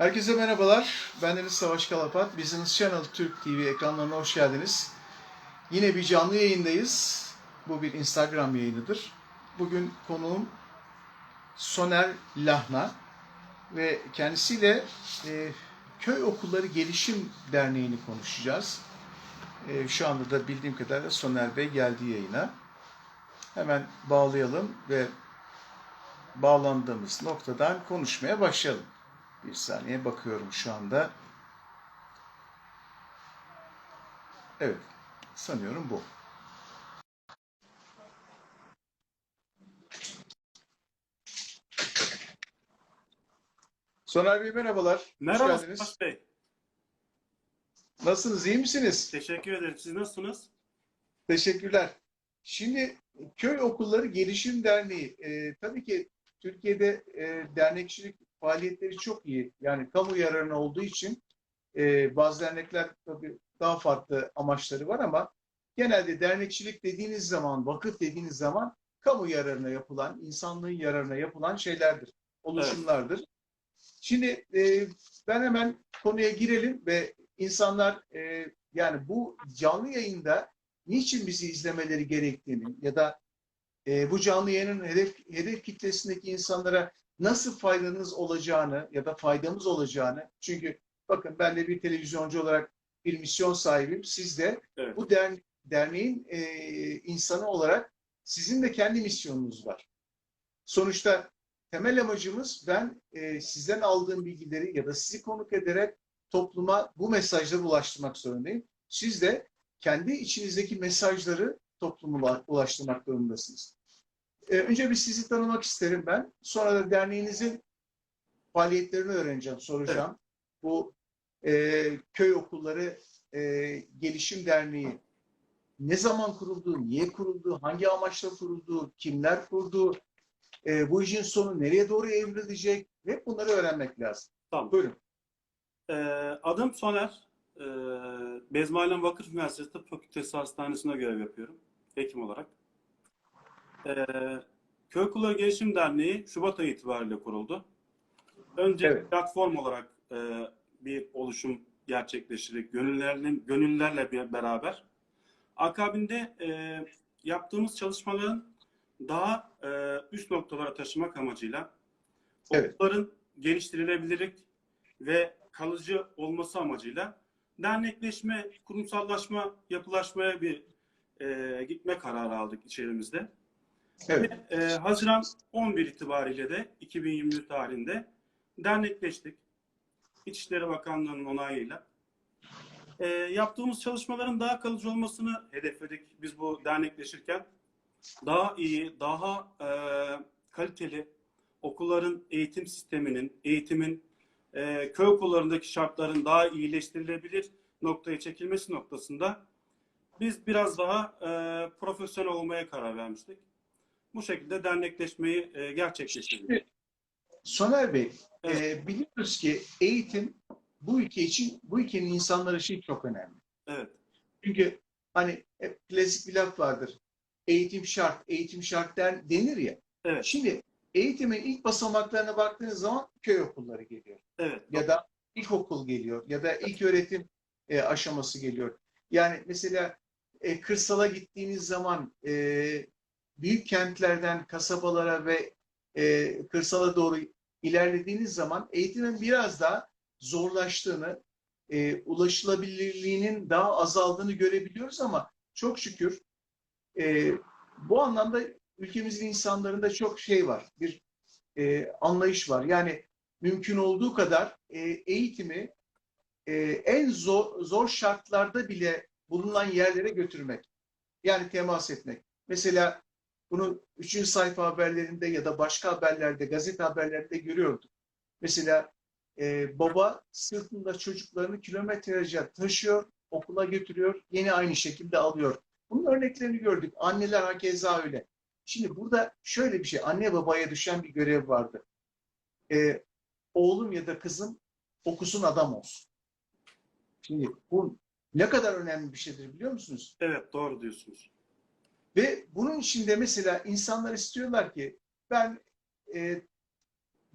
Herkese merhabalar. Ben Deniz Savaş Kalapat. Business Channel Türk TV ekranlarına hoş geldiniz. Yine bir canlı yayındayız. Bu bir Instagram yayınıdır. Bugün konuğum Soner Lahna ve kendisiyle e, Köy Okulları Gelişim Derneği'ni konuşacağız. E, şu anda da bildiğim kadarıyla Soner Bey geldi yayına. Hemen bağlayalım ve bağlandığımız noktadan konuşmaya başlayalım. Bir saniye bakıyorum şu anda. Evet, sanıyorum bu. Soner Bey merhabalar. Merhaba Hoş Bey. Nasılsınız, iyi misiniz? Teşekkür ederim. Siz nasılsınız? Teşekkürler. Şimdi Köy Okulları Gelişim Derneği, e, tabii ki Türkiye'de e, dernekçilik faaliyetleri çok iyi. Yani kamu yararına olduğu için e, bazı dernekler tabii daha farklı amaçları var ama genelde dernekçilik dediğiniz zaman, vakıf dediğiniz zaman kamu yararına yapılan, insanlığın yararına yapılan şeylerdir, oluşumlardır. Şimdi e, ben hemen konuya girelim ve insanlar e, yani bu canlı yayında niçin bizi izlemeleri gerektiğini ya da e, bu canlı yayının hedef, hedef kitlesindeki insanlara nasıl faydanız olacağını ya da faydamız olacağını çünkü bakın ben de bir televizyoncu olarak bir misyon sahibim. Siz de Evet. bu dern- derneğin e, insanı olarak sizin de kendi misyonunuz var. Sonuçta temel amacımız ben e, sizden aldığım bilgileri ya da sizi konuk ederek topluma bu mesajları ulaştırmak zorundayım. Siz de kendi içinizdeki mesajları topluma ulaştırmak zorundasınız. Ee, önce bir sizi tanımak isterim ben. Sonra da derneğinizin faaliyetlerini öğreneceğim, soracağım. Bu e, köy okulları e, gelişim derneği ne zaman kuruldu, niye kuruldu, hangi amaçla kuruldu, kimler kurdu, e, bu işin sonu nereye doğru evrilecek, hep bunları öğrenmek lazım. Tamam. Buyurun. Ee, adım Soner. Ee, Bezmialem Vakıf Üniversitesi Tıp Fakültesi Hastanesi'nde görev yapıyorum. Hekim olarak. Ee, Köy Okulları Gelişim Derneği Şubat ayı itibariyle kuruldu. Önce Evet. platform olarak e, bir oluşum gerçekleştirdik. Gönüllerle, gönüllülerle bir- beraber. Akabinde e, yaptığımız çalışmaların daha e, üst noktalara taşımak amacıyla Evet. okulların geliştirilebilirlik ve kalıcı olması amacıyla dernekleşme, kurumsallaşma, yapılaşmaya bir e, gitme kararı aldık içerimizde. Evet. Ve, e, Haziran 11 itibariyle de 2020 tarihinde dernekleştik. İçişleri Bakanlığı'nın onayıyla. E, yaptığımız çalışmaların daha kalıcı olmasını hedefledik biz bu dernekleşirken. Daha iyi, daha e, kaliteli okulların eğitim sisteminin, eğitimin, e, köy okullarındaki şartların daha iyileştirilebilir noktaya çekilmesi noktasında biz biraz daha e, profesyonel olmaya karar vermiştik. Bu şekilde dernekleşmeyi e, gerçekleştirdik. Soner Bey, Evet. e, biliyoruz ki eğitim bu ülke için, bu ülkenin insanları için çok önemli. Evet, Çünkü hani hep klasik bir laf vardır. Eğitim şart, eğitim şart der, denir ya. evet, Şimdi eğitimin ilk basamaklarına baktığınız zaman köy okulları geliyor. evet. Ya da ilkokul geliyor. Ya da ilk öğretim e, aşaması geliyor. Yani mesela e, kırsala gittiğiniz zaman e, büyük kentlerden kasabalara ve e, kırsala doğru ilerlediğiniz zaman eğitimin biraz daha zorlaştığını, e, ulaşılabilirliğinin daha azaldığını görebiliyoruz ama çok şükür e, bu anlamda ülkemizin insanlarında çok şey var, bir e, anlayış var. Yani mümkün olduğu kadar e, eğitimi e, en zor, zor şartlarda bile bulunan yerlere götürmek. Yani temas etmek. Mesela bunu üçüncü sayfa haberlerinde ya da başka haberlerde, gazete haberlerinde görüyorduk. Mesela e, baba sırtında çocuklarını kilometrelerce taşıyor, okula götürüyor, yine aynı şekilde alıyor. Bunun örneklerini gördük. Anneler hakeza öyle. Şimdi burada şöyle bir şey, anne babaya düşen bir görev vardı. E, oğlum ya da kızım okusun adam olsun. Şimdi bu ne kadar önemli bir şeydir biliyor musunuz? Evet, doğru diyorsunuz. Ve bunun içinde mesela insanlar istiyorlar ki ben e,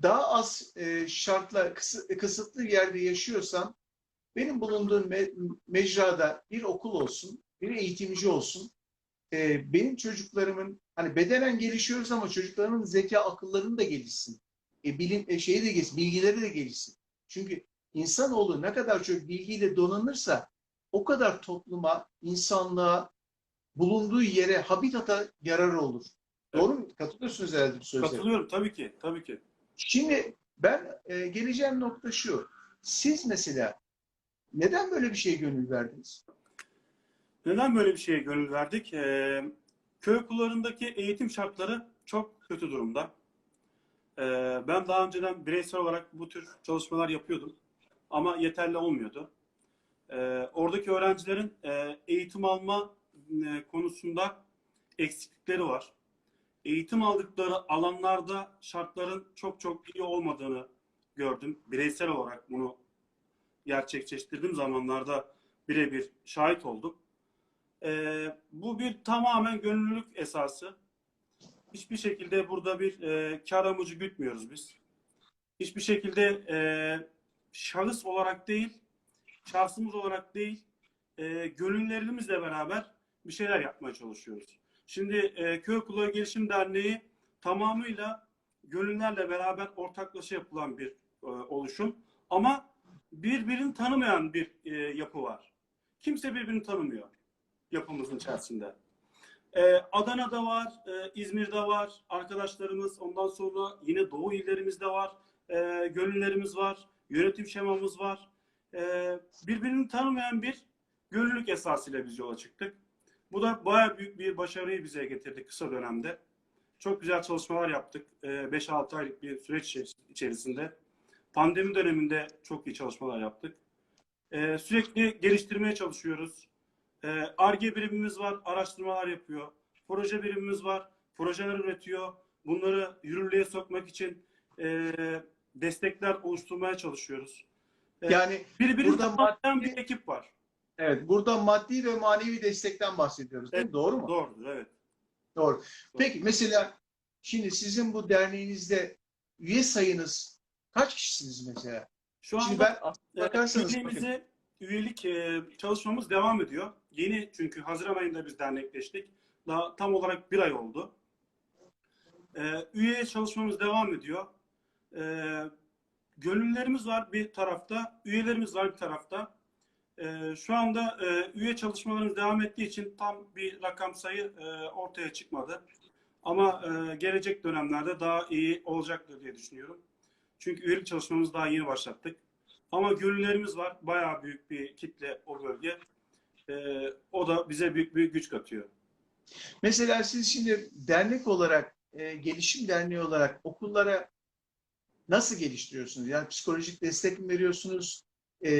daha az e, şartla kısı- kısıtlı bir yerde yaşıyorsam benim bulunduğum me- mecrada bir okul olsun, bir eğitimci olsun. E, benim çocuklarımın hani bedenen gelişiyoruz ama çocuklarımın zeka akıllarının da gelişsin. E, bilim e, şeyi de gelişsin, bilgileri de gelişsin. Çünkü insanoğlu ne kadar çok bilgiyle donanırsa o kadar topluma, insanlığa, bulunduğu yere, habitata yarar olur. Doğru mu? Katılıyorsunuz herhalde bu sözlere. Katılıyorum tabii ki. Tabii ki. Şimdi ben e, geleceğim nokta şu. Siz mesela neden böyle bir şeye gönül verdiniz? Neden böyle bir şeye gönül verdik? Ee, köy okullarındaki eğitim şartları çok kötü durumda. Ee, ben daha önceden bireysel olarak bu tür çalışmalar yapıyordum. Ama yeterli olmuyordu. Ee, oradaki öğrencilerin e, eğitim alma konusunda eksiklikleri var. Eğitim aldıkları alanlarda şartların çok çok iyi olmadığını gördüm. Bireysel olarak bunu gerçekleştirdiğim zamanlarda birebir şahit oldum. Ee, bu bir tamamen gönüllülük esası. Hiçbir şekilde burada bir e, kar amacı gütmüyoruz biz. Hiçbir şekilde e, şahıs olarak değil, şahsımız olarak değil, e, gönüllerimizle beraber bir şeyler yapmaya çalışıyoruz. Şimdi e, Köy Okulları Gelişim Derneği tamamıyla gönüllerle beraber ortaklaşa yapılan bir e, oluşum. Ama birbirini tanımayan bir e, yapı var. Kimse birbirini tanımıyor yapımızın içerisinde. Ee, Adana'da var, e, İzmir'de var arkadaşlarımız. Ondan sonra yine Doğu illerimizde var. E, gönüllerimiz var. Yönetim şemamız var. E, birbirini tanımayan bir gönüllülük esasıyla biz yola çıktık. Bu da bayağı büyük bir başarıyı bize getirdi kısa dönemde. Çok güzel çalışmalar yaptık. E, 5-6 aylık bir süreç içerisinde. Pandemi döneminde çok iyi çalışmalar yaptık. E, sürekli geliştirmeye çalışıyoruz. ARGE birimimiz var, araştırmalar yapıyor. Proje birimimiz var, projeler üretiyor. Bunları yürürlüğe sokmak için e, destekler oluşturmaya çalışıyoruz. E, Yani birbirini burada maddi- bir ekip var. Evet burada maddi ve manevi destekten bahsediyoruz değil mi? Evet, Doğru mu? Doğrudur, evet. Doğru. Peki mesela şimdi sizin bu derneğinizde üye sayınız kaç kişisiniz mesela? Şu Şimdi anda ben aslına Evet, bakarsanız üyeliğimizi, üyelik e, çalışmamız devam ediyor. Yeni çünkü Haziran ayında biz dernekleştik. Daha tam olarak bir ay oldu. E, üye çalışmamız devam ediyor. E, gönüllerimiz var bir tarafta, üyelerimiz var bir tarafta. E, şu anda e, üye çalışmalarımız devam ettiği için tam bir rakam sayı e, ortaya çıkmadı. Ama e, gelecek dönemlerde daha iyi olacaktır diye düşünüyorum. Çünkü üyelik çalışmamızı daha yeni başlattık. Ama gönüllerimiz var. Bayağı büyük bir kitle o bölge. Ee, o da bize büyük bir güç katıyor. Mesela siz şimdi dernek olarak, e, gelişim derneği olarak okullara nasıl geliştiriyorsunuz? Yani psikolojik destek mi veriyorsunuz? E,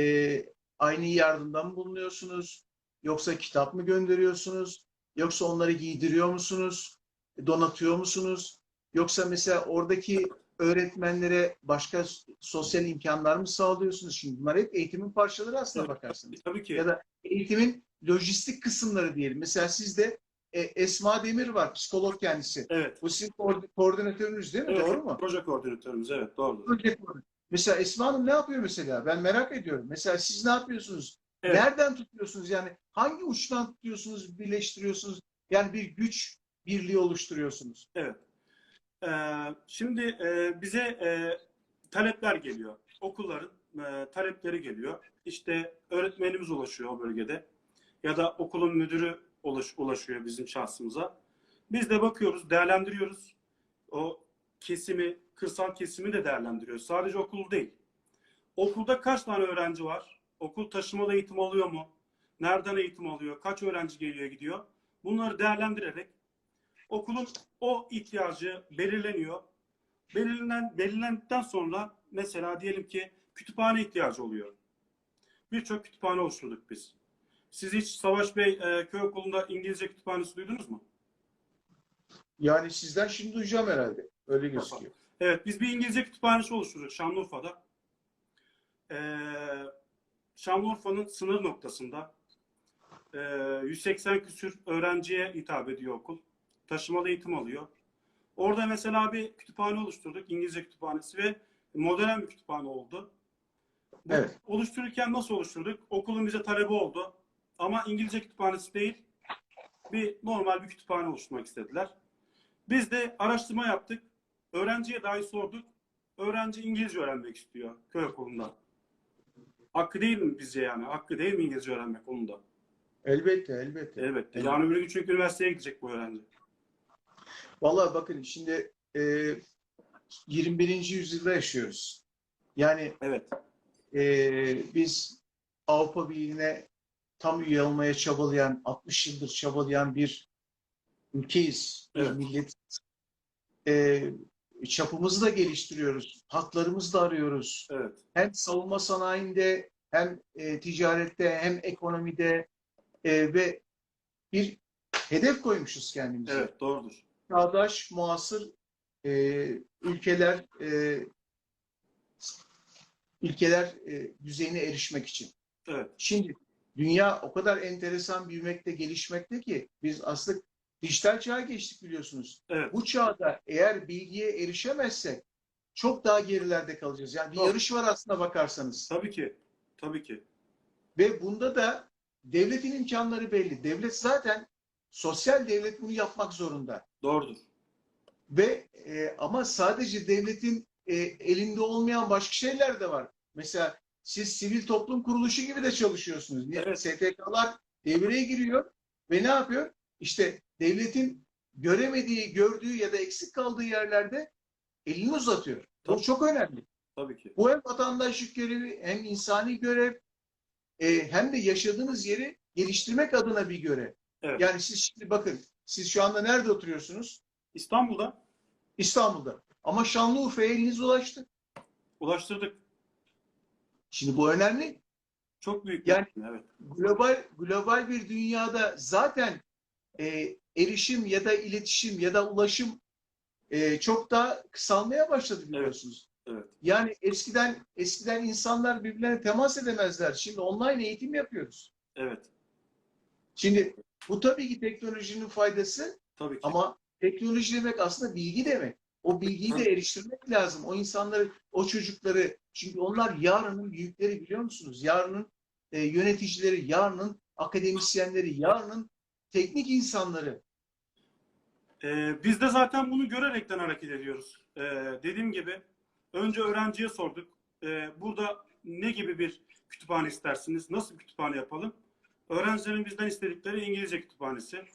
aynı yardımda mı bulunuyorsunuz? Yoksa kitap mı gönderiyorsunuz? Yoksa onları giydiriyor musunuz? Donatıyor musunuz? Yoksa mesela oradaki öğretmenlere başka sosyal imkanlar mı sağlıyorsunuz? Şimdi bunlar hep eğitimin parçaları aslına bakarsanız. Tabii ki. Ya da eğitimin lojistik kısımları diyelim. Mesela sizde e, Esma Demir var, psikolog kendisi. Evet. Bu sizin koord- koordinatörünüz değil mi? evet. Doğru mu? Proje koordinatörümüz evet doğrudur. Proje koordinatörü. Mesela Esma Hanım ne yapıyor mesela? Ben merak ediyorum. Mesela siz ne yapıyorsunuz? Evet. Nereden tutuyorsunuz? Yani hangi uçtan tutuyorsunuz, birleştiriyorsunuz? Yani bir güç birliği oluşturuyorsunuz. Evet. Ee, şimdi e, bize e, talepler geliyor. Okulların e, talepleri geliyor. İşte öğretmenimiz ulaşıyor o bölgede. Ya da okulun müdürü ulaş, ulaşıyor bizim şahsımıza. Biz de bakıyoruz, değerlendiriyoruz. O kesimi, kırsal kesimi de değerlendiriyoruz. Sadece okul değil. Okulda kaç tane öğrenci var? Okul taşımalı eğitim alıyor mu? Nereden eğitim alıyor? Kaç öğrenci geliyor gidiyor? Bunları değerlendirerek okulun o ihtiyacı belirleniyor. Belirlenen, belirlendikten sonra mesela diyelim ki kütüphane ihtiyacı oluyor. Birçok kütüphane oluşturduk biz. Siz hiç Savaş Bey e, köy okulunda İngilizce kütüphanesi duydunuz mu? Yani sizden şimdi duyacağım herhalde. Öyle gözüküyor. Evet, biz bir İngilizce kütüphanesi oluşturduk Şanlıurfa'da. Ee, Şanlıurfa'nın sınır noktasında ee, 180 küsür öğrenciye hitap ediyor okul. Taşımalı eğitim alıyor. Orada mesela bir kütüphane oluşturduk. İngilizce kütüphanesi ve modern bir kütüphane oldu. Bu Evet. Oluştururken nasıl oluşturduk? Okulun bize talebi oldu. Ama İngilizce kütüphanesi değil, bir normal bir kütüphane oluşturmak istediler. Biz de araştırma yaptık. Öğrenciye dahi sorduk. Öğrenci İngilizce öğrenmek istiyor köy okulunda. Hakkı değil mi bizce yani? Hakkı değil mi İngilizce öğrenmek onun da? Elbette, elbette. Elbette. Yani öbür gün çünkü üniversiteye gidecek bu öğrenci. Vallahi bakın şimdi e, 21. yüzyılda yaşıyoruz. Yani Evet. e, biz Avrupa Birliği'ne tam üye olmaya çabalayan, 60 yıldır çabalayan bir ülkeyiz, bir Evet. milletiz. E, çapımızı da geliştiriyoruz, haklarımızı da arıyoruz. Evet. Hem savunma sanayinde, hem e, ticarette, hem ekonomide e, ve bir hedef koymuşuz kendimize. Evet. Doğrudur. çağdaş, muasır e, ülkeler e, ülkeler e, düzeyine erişmek için. Evet. Şimdi dünya o kadar enteresan büyümekte, gelişmekte ki biz aslında dijital çağa geçtik biliyorsunuz. Evet. Bu çağda eğer bilgiye erişemezsek çok daha gerilerde kalacağız. Yani bir Doğru. yarış var aslında bakarsanız. Tabii ki. Tabii ki. Ve bunda da devletin imkanları belli. Devlet zaten sosyal devlet bunu yapmak zorunda. Doğrudur. Ve e, ama sadece devletin e, elinde olmayan başka şeyler de var. Mesela siz sivil toplum kuruluşu gibi de çalışıyorsunuz. Evet. STK'lar devreye giriyor ve ne yapıyor? İşte devletin göremediği, gördüğü ya da eksik kaldığı yerlerde elini uzatıyor. Bu Tabii. çok önemli. Tabii ki. Bu hem vatandaşlık görevi hem insani görev e, hem de yaşadığınız yeri geliştirmek adına bir görev. Evet. Yani siz şimdi bakın siz şu anda nerede oturuyorsunuz? İstanbul'da İstanbul'da. Ama Şanlıurfa'ya eliniz ulaştı. ulaştırdık. Şimdi bu önemli. Çok büyük. Yani- evet. Global global bir dünyada zaten e, erişim ya da iletişim ya da ulaşım e, çok daha kısalmaya başladı biliyorsunuz. Evet. Yani eskiden eskiden insanlar birbirlerine temas edemezler. Şimdi online eğitim yapıyoruz. Evet. Şimdi bu tabii ki teknolojinin faydası Tabii ki. ama teknoloji demek aslında bilgi demek. O bilgiyi de eriştirmek lazım. O insanları, o çocukları. Çünkü onlar yarının büyükleri biliyor musunuz? Yarının e, yöneticileri, yarının akademisyenleri, yarının teknik insanları. Ee, biz de zaten bunu görerekten hareket ediyoruz. Ee, dediğim gibi önce öğrenciye sorduk. Ee, burada ne gibi bir kütüphane istersiniz? Nasıl bir kütüphane yapalım? Öğrencilerin bizden istedikleri İngilizce kütüphanesi.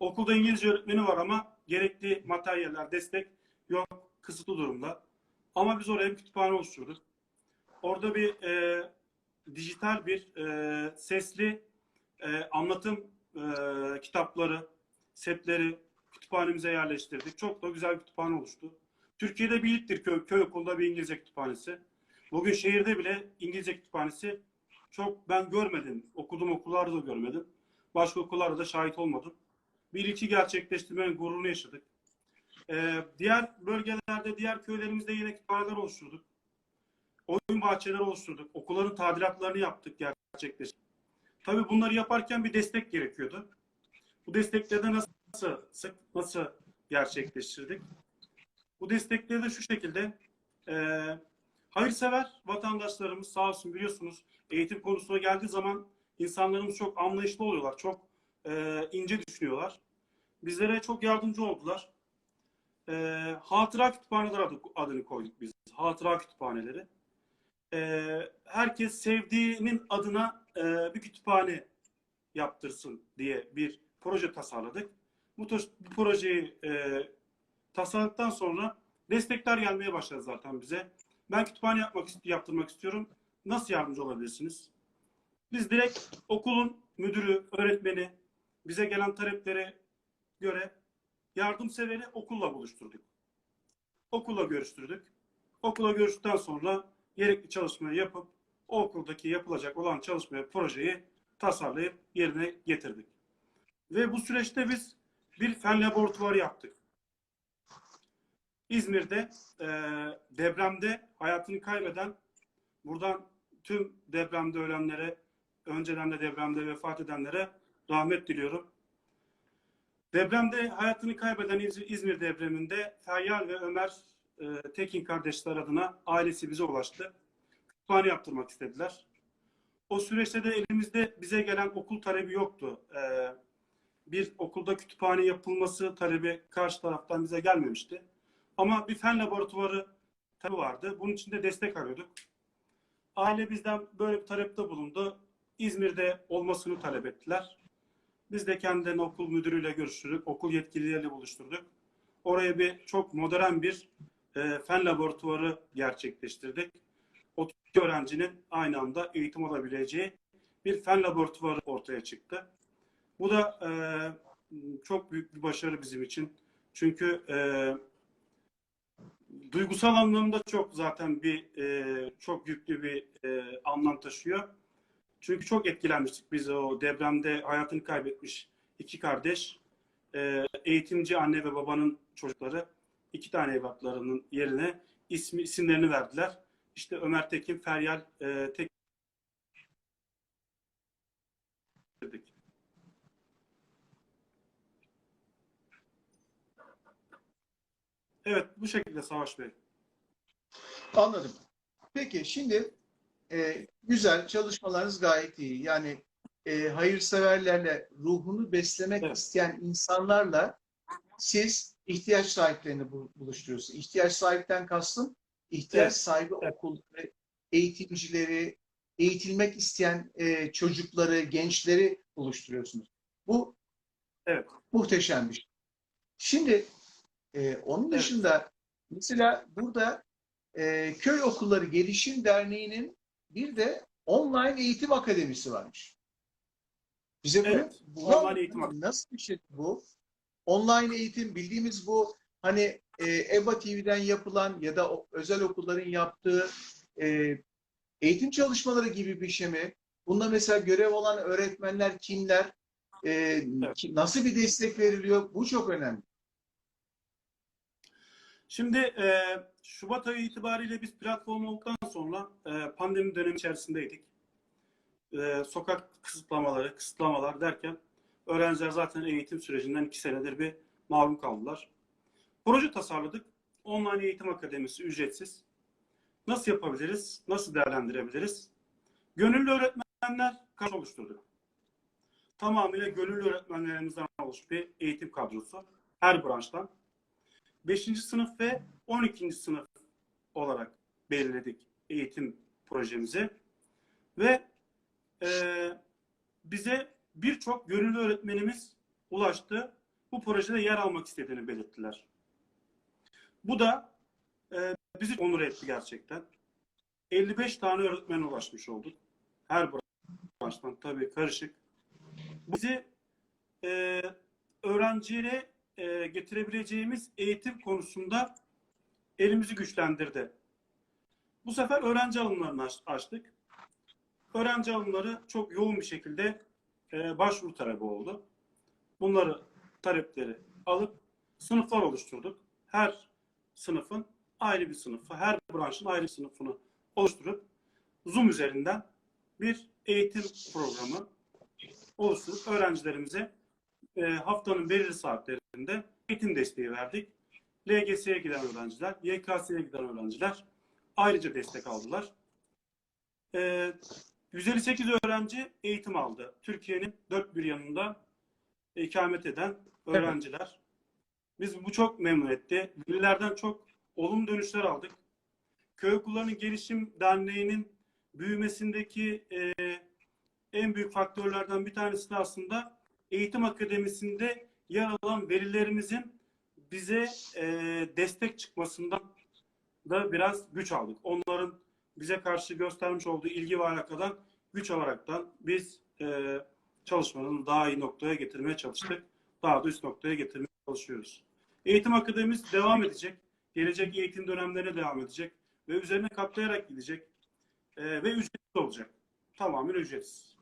Okulda İngilizce öğretmeni var ama gerekli materyaller, destek yok, kısıtlı durumda. Ama biz oraya bir kütüphane oluşturduk. Orada bir e, dijital bir e, sesli e, anlatım e, kitapları, setleri kütüphanemize yerleştirdik. Çok da güzel bir kütüphane oluştu. Türkiye'de bir ilktir köy, köy okulda bir İngilizce kütüphanesi. Bugün şehirde bile İngilizce kütüphanesi çok ben görmedim. Okudum okullarda da görmedim. Başka okullarda da şahit olmadım. Bir iki gerçekleştirmenin gururunu yaşadık. Ee, diğer bölgelerde, diğer köylerimizde yine kütüphaneler oluşturduk. Oyun bahçeleri oluşturduk. Okulların tadilatlarını yaptık, gerçekleştirdik. Tabii bunları yaparken bir destek gerekiyordu. Bu destekleri de nasıl nasıl, gerçekleştirdik? Bu destekleri de şu şekilde e, hayırsever vatandaşlarımız sağ olsun biliyorsunuz eğitim konusuna geldiği zaman insanlarımız çok anlayışlı oluyorlar. Çok e, ince düşünüyorlar. Bizlere çok yardımcı oldular. E, hatıra kütüphaneleri adı, adını koyduk biz. Hatıra kütüphaneleri. E, herkes sevdiğinin adına e, bir kütüphane yaptırsın diye bir proje tasarladık. Bu, bu projeyi e, tasarladıktan sonra destekler gelmeye başladı zaten bize. Ben kütüphane yapmak yaptırmak istiyorum. Nasıl yardımcı olabilirsiniz? Biz direkt okulun müdürü, öğretmeni bize gelen taleplere göre yardımseveri okulla buluşturduk. Okulla görüştürdük. Okula görüştükten sonra gerekli çalışmayı yapıp o okuldaki yapılacak olan çalışmayı, projeyi tasarlayıp yerine getirdik. Ve bu süreçte biz bir fen laboratuvarı yaptık. İzmir'de e, depremde hayatını kaybeden, buradan tüm depremde ölenlere, önceden de depremde vefat edenlere rahmet diliyorum. Depremde hayatını kaybeden İz- İzmir depreminde Feryal ve Ömer e, Tekin kardeşler adına ailesi bize ulaştı. Kütüphane yaptırmak istediler. O süreçte de elimizde bize gelen okul talebi yoktu. E, bir okulda kütüphane yapılması talebi karşı taraftan bize gelmemişti. Ama bir fen laboratuvarı talebi vardı. Bunun için de destek arıyorduk. Aile bizden böyle bir talepte bulundu. İzmir'de olmasını talep ettiler. Biz de kendilerini okul müdürüyle görüştürdük. Okul yetkilileriyle buluşturduk. Oraya bir çok modern bir e, fen laboratuvarı gerçekleştirdik. 32 öğrencinin aynı anda eğitim alabileceği bir fen laboratuvarı ortaya çıktı. Bu da e, çok büyük bir başarı bizim için. Çünkü e, duygusal anlamda çok zaten bir e, çok yüklü bir e, anlam taşıyor. Çünkü çok etkilenmiştik biz o depremde hayatını kaybetmiş iki kardeş. E, eğitimci anne ve babanın çocukları iki tane evlatlarının yerine ismi isimlerini verdiler. İşte Ömer Tekin, Feryal e, Tekin. Evet, bu şekilde Savaş Bey. Anladım. Peki şimdi e, güzel çalışmalarınız gayet iyi. Yani e, hayırseverlerle ruhunu beslemek Evet. isteyen insanlarla siz ihtiyaç sahiplerini bu- buluşturuyorsunuz. İhtiyaç sahipten kastım ihtiyaç Evet. sahibi Evet. okulları, eğitimcileri, eğitilmek isteyen e, çocukları, gençleri buluşturuyorsunuz. Bu Evet. muhteşem bir şey. Şimdi e, onun Evet. dışında mesela burada e, Köy Okulları Gelişim Derneği'nin bir de online eğitim akademisi varmış. Bize Evet, bunu online eğitim nasıl bir şey bu? Online eğitim bildiğimiz bu hani e, EBA TV'den yapılan ya da o, özel okulların yaptığı e, eğitim çalışmaları gibi bir şey mi? Bunda mesela görev olan öğretmenler kimler? E, Evet. nasıl bir destek veriliyor? Bu çok önemli. Şimdi e, Şubat ayı itibariyle biz platform olduktan sonra e, pandemi dönemi içerisindeydik. E, sokak kısıtlamaları, kısıtlamalar derken öğrenciler zaten eğitim sürecinden iki senedir bir mahrum kaldılar. Proje tasarladık. Online Eğitim Akademisi ücretsiz. Nasıl yapabiliriz? Nasıl değerlendirebiliriz? Gönüllü öğretmenler kadro oluşturduk. Tamamıyla gönüllü öğretmenlerimizden oluşmuş bir eğitim kadrosu. Her branştan. 5. sınıf ve 12. sınıf olarak belirledik eğitim projemizi. Ve e, bize birçok gönüllü öğretmenimiz ulaştı. Bu projede yer almak istediğini belirttiler. Bu da e, bizi onur etti gerçekten. 55 tane öğretmen ulaşmış olduk. Her branştan tabii karışık. Bizi e, öğrenciye e, getirebileceğimiz eğitim konusunda elimizi güçlendirdi. Bu sefer öğrenci alımlarını aç- açtık. Öğrenci alımları çok yoğun bir şekilde e, başvuru talebi oldu. Bunları talepleri alıp sınıflar oluşturduk. Her sınıfın ayrı bir sınıfı, her branşın ayrı bir sınıfını oluşturup Zoom üzerinden bir eğitim programı oluşturup öğrencilerimize e, haftanın belirli saatlerinde eğitim desteği verdik. LGS'ye giden öğrenciler, YKS'ye giden öğrenciler ayrıca destek aldılar. E, 158 öğrenci eğitim aldı. Türkiye'nin dört bir yanında ikamet eden öğrenciler. Biz bu çok memnun etti. Velilerden çok olumlu dönüşler aldık. Köy Okullarının Gelişim Derneği'nin büyümesindeki e, en büyük faktörlerden bir tanesi de aslında eğitim akademisinde yer alan velilerimizin bize e, destek çıkmasından da biraz güç aldık. Onların bize karşı göstermiş olduğu ilgi ve alakadan güç alaraktan biz e, çalışmanın daha iyi noktaya getirmeye çalıştık. Daha da üst noktaya getirmeye çalışıyoruz. Eğitim akademimiz devam edecek. Gelecek eğitim dönemlerine devam edecek. Ve üzerine katlayarak gidecek. E, ve ücretsiz olacak. Tamamen ücretsiz.